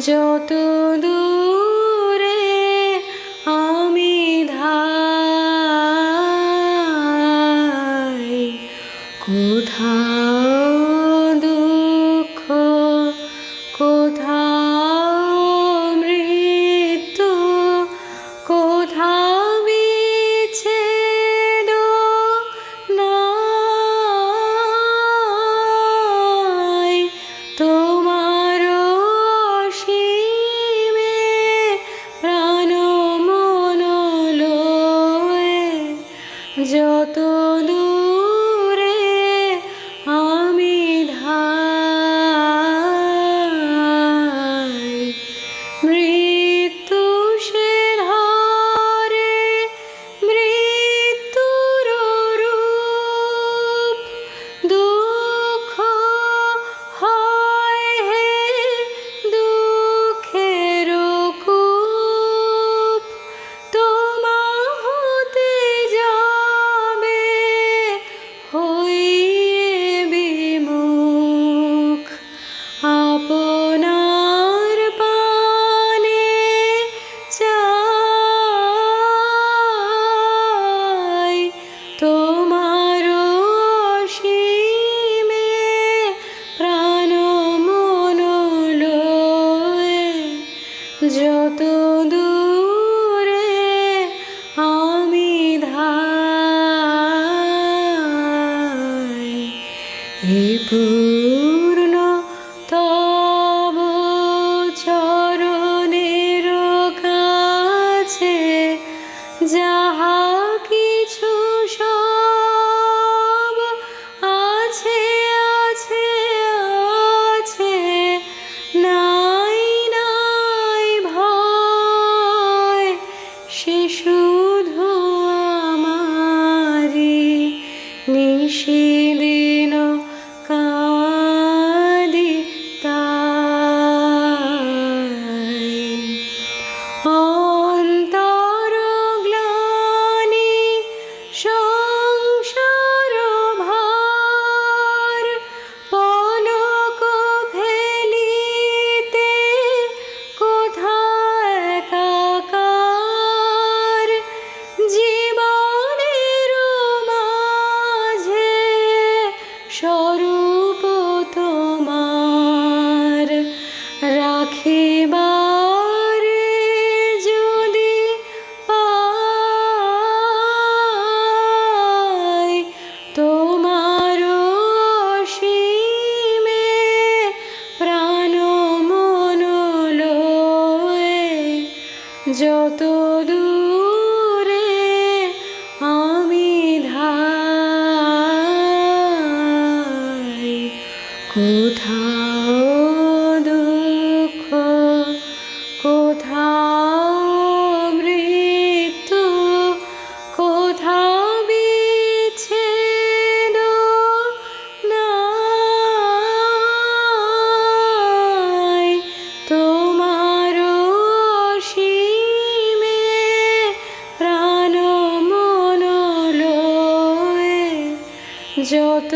যত দূরে আমি ধার কোথা যত যত দূরে আমি ধাই এই শেষে যত দূরে আমি ধা কোথা যত